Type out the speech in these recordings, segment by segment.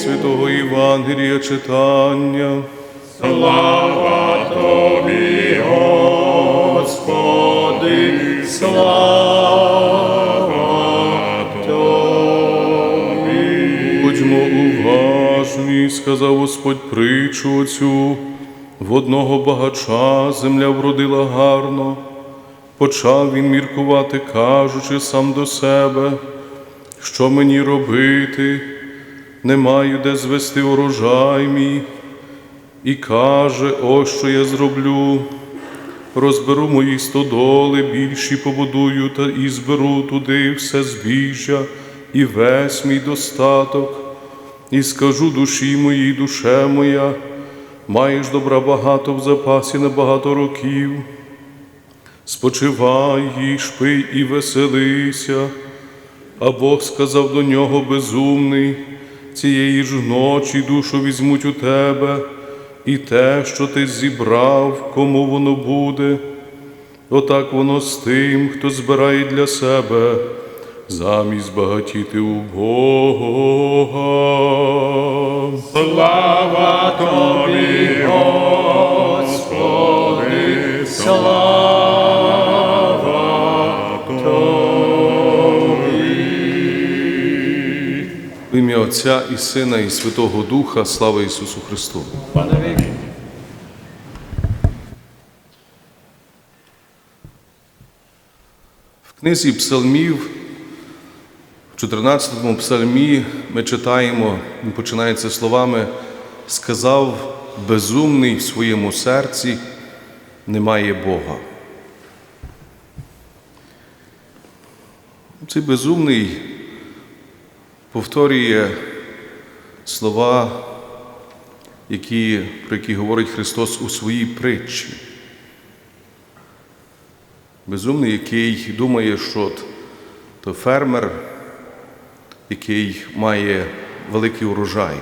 Святого Євангелія читання. Слава тобі, Господи, слава тобі. Будьмо уважні, сказав Господь притчу оцю. В одного багача земля вродила гарно. Почав він міркувати, кажучи сам до себе, що мені робити, не маю де звести урожай мій. І каже, ось що я зроблю. Розберу мої стодоли, більші побудую та і зберу туди все збіжжя і весь мій достаток, і скажу душі моїй, душе моя, маєш добра багато в запасі на багато років. Спочивай, їж, пий і веселися. А Бог сказав до нього безумний, цієї ж ночі душу візьмуть у тебе, і те, що ти зібрав, кому воно буде. Отак воно з тим, хто збирає для себе, замість багатіти у Бога. Слава тобі, Господи, Отця і Сина, і Святого Духа, слава Ісусу Христу. В книзі Псалмів, в 14-му псалмі ми читаємо, він починається словами, сказав безумний в своєму серці, немає Бога. Цей безумний повторює слова, які, про які говорить Христос у своїй притчі. Безумний, який думає, що то фермер, який має великий урожай.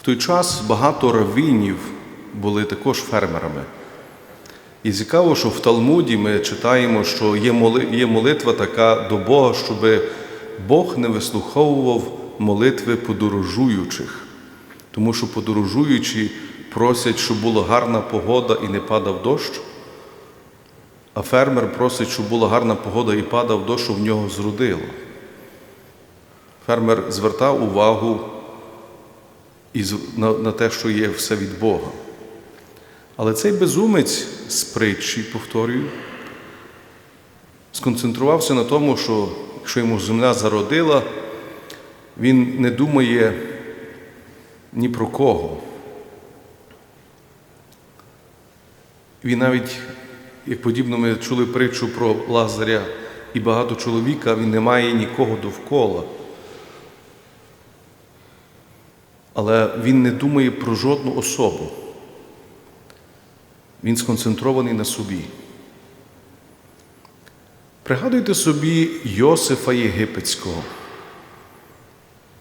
В той час багато раввінів були також фермерами. І цікаво, що в Талмуді ми читаємо, що є молитва така до Бога, щоб Бог не вислуховував молитви подорожуючих, тому що подорожуючі просять, щоб була гарна погода і не падав дощ. А фермер просить, щоб була гарна погода і падав дощ, щоб в нього зродило. Фермер звертав увагу на те, що є все від Бога. Але цей безумець з притчі, повторюю, сконцентрувався на тому, що якщо йому земля зародила, він не думає ні про кого. Він навіть, як подібно ми чули притчу про Лазаря і багато чоловіка, він не має нікого довкола. Але він не думає про жодну особу. Він сконцентрований на собі. Пригадуйте собі Йосифа Єгипетського.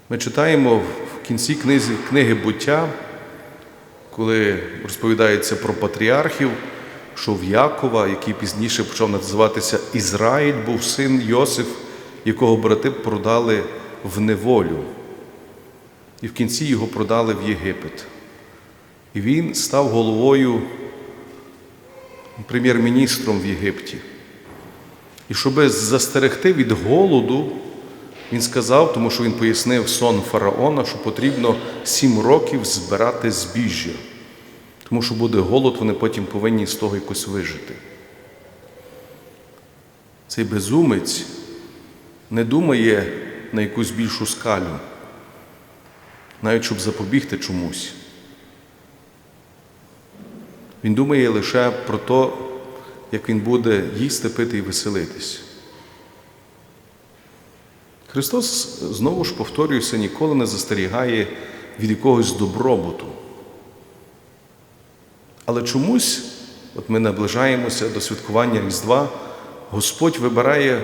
Ми читаємо в кінці книги, книги буття, коли розповідається про патріархів, що в Якова, який пізніше почав називатися Ізраїль, був син Йосиф, якого брати продали в неволю. І в кінці його продали в Єгипет. І він став головою прем'єр-міністром в Єгипті. І щоб застерегти від голоду, він сказав, тому що він пояснив сон фараона, що потрібно сім років збирати збіжжя. Тому що буде голод, вони потім повинні з того якось вижити. Цей безумець не думає на якусь більшу скалю, навіть щоб запобігти чомусь. Він думає лише про те, як він буде їсти, пити і веселитись. Христос знову ж повторюється, ніколи не застерігає від якогось добробуту. Але чомусь, от ми наближаємося до святкування Різдва, Господь вибирає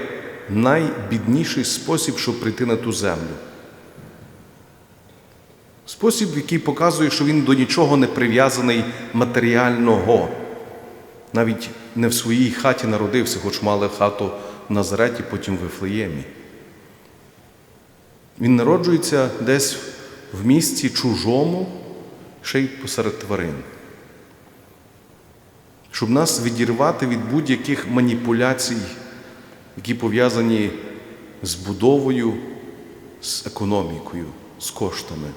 найбідніший спосіб, щоб прийти на ту землю. Спосіб, який показує, що він до нічого не прив'язаний матеріального. Навіть не в своїй хаті народився, хоч мали хату в Назареті, потім в Вифлеємі. Він народжується десь в місті чужому, ще й посеред тварин. Щоб нас відірвати від будь-яких маніпуляцій, які пов'язані з будовою, з економікою, з коштами.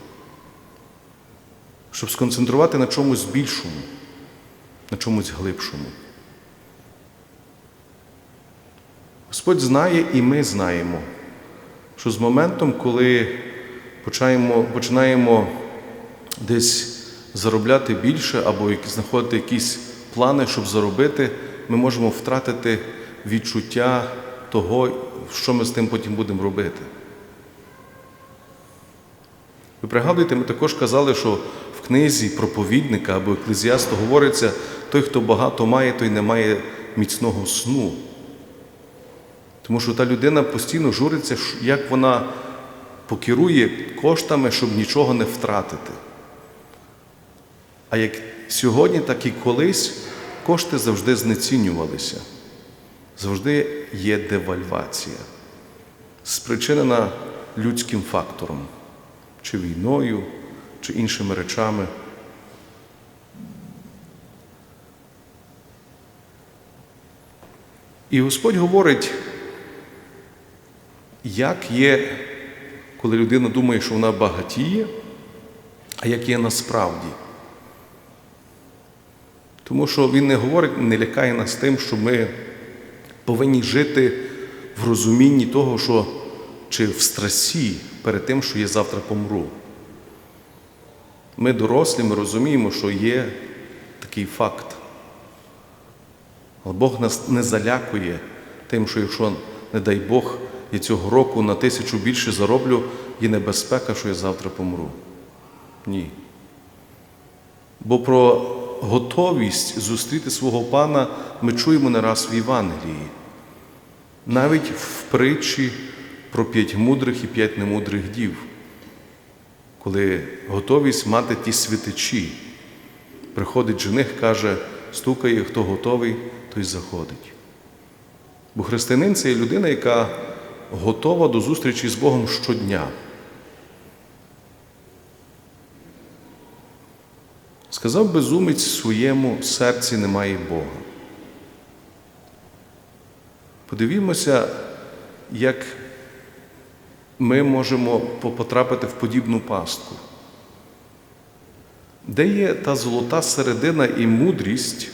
Щоб сконцентрувати на чомусь більшому, на чомусь глибшому. Господь знає і ми знаємо, що з моментом, коли починаємо, починаємо десь заробляти більше або знаходити якісь плани, щоб заробити, ми можемо втратити відчуття того, що ми з тим потім будемо робити. Ви пригадуєте, ми також казали, що в книзі проповідника або еклезіаста говориться, той, хто багато має, той не має міцного сну. Тому що та людина постійно журиться, як вона покерує коштами, щоб нічого не втратити. А як сьогодні, так і колись кошти завжди знецінювалися. Завжди є девальвація, спричинена людським фактором, чи війною, чи іншими речами. І Господь говорить, як є, коли людина думає, що вона багатіє, а як є насправді. Тому що Він не говорить, не лякає нас тим, що ми повинні жити в розумінні того, що чи в страсі перед тим, що я завтра помру. Ми дорослі, ми розуміємо, що є такий факт. Але Бог нас не залякує тим, що якщо, не дай Бог, я цього року на тисячу більше зароблю, є небезпека, що я завтра помру. Ні. Бо про готовість зустріти свого пана ми чуємо не раз в Євангелії. Навіть в притчі про п'ять мудрих і п'ять немудрих дів, коли готовість мати ті святичі. Приходить жених, каже, стукає, хто готовий, той заходить. Бо християнин це є людина, яка готова до зустрічі з Богом щодня. Сказав безумець своєму серці немає Бога. Подивімося, як ми можемо потрапити в подібну пастку. Де є та золота середина і мудрість,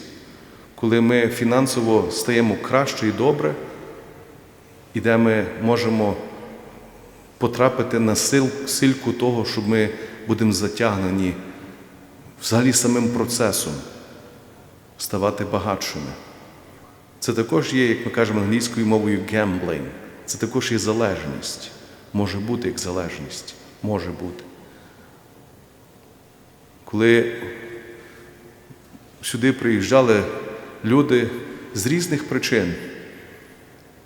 коли ми фінансово стаємо краще і добре, і де ми можемо потрапити на сил, сильку того, щоб ми будемо затягнені взагалі самим процесом ставати багатшими. Це також є, як ми кажемо англійською мовою, gambling. Це також є залежність. Може бути як залежність. Може бути. Коли сюди приїжджали люди з різних причин.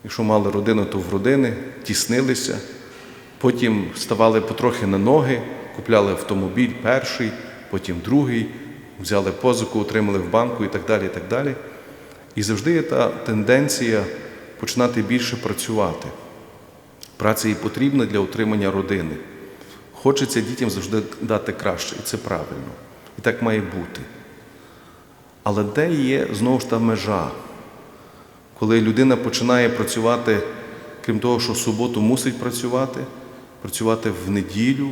Якщо мали родину, то в родини, тіснилися, потім ставали потрохи на ноги, купляли автомобіль перший, потім другий, взяли позику, отримали в банку і так далі. І так далі. І завжди є та тенденція починати більше працювати. Праця і потрібна для утримання родини. Хочеться дітям завжди дати краще, і це правильно. І так має бути. Але де є знову ж та межа, коли людина починає працювати, крім того, що суботу мусить працювати, працювати в неділю,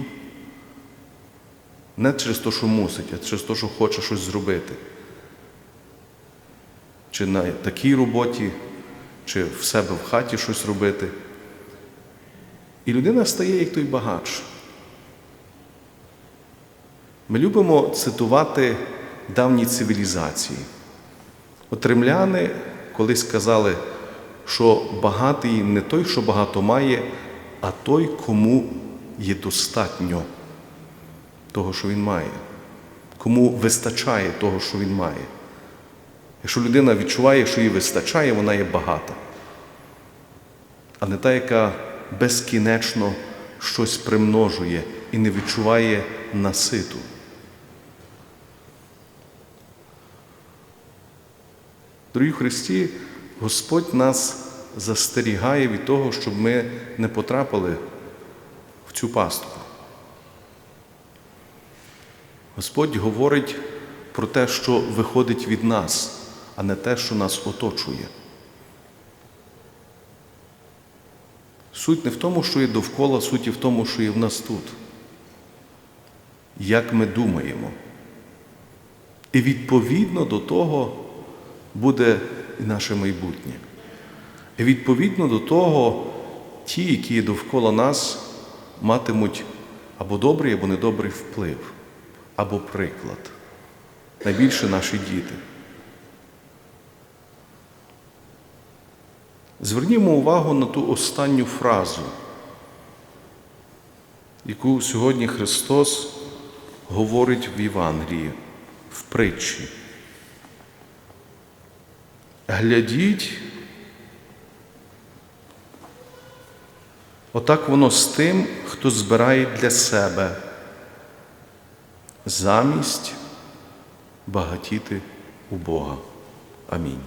не через те, що мусить, а через те, що хоче щось зробити. Чи на такій роботі, чи в себе в хаті щось робити. І людина стає як той багач. Ми любимо цитувати давні цивілізації. От римляни колись сказали, що багатий не той, що багато має, а той, кому є достатньо того, що він має, кому вистачає того, що він має. Якщо людина відчуває, що їй вистачає, вона є багата, а не та, яка безкінечно щось примножує і не відчуває наситу. Дорогі Христі, Господь нас застерігає від того, щоб ми не потрапили в цю пастку. Господь говорить про те, що виходить від нас, а не те, що нас оточує. Суть не в тому, що є довкола, суть і в тому, що є в нас тут. Як ми думаємо. І відповідно до того буде і наше майбутнє. І відповідно до того, ті, які довкола нас, матимуть або добрий, або недобрий вплив, або приклад. Найбільше наші діти. Звернімо увагу на ту останню фразу, яку сьогодні Христос говорить в Євангелії, в притчі. Глядіть, отак воно з тим, хто збирає для себе замість багатіти у Бога. Амінь.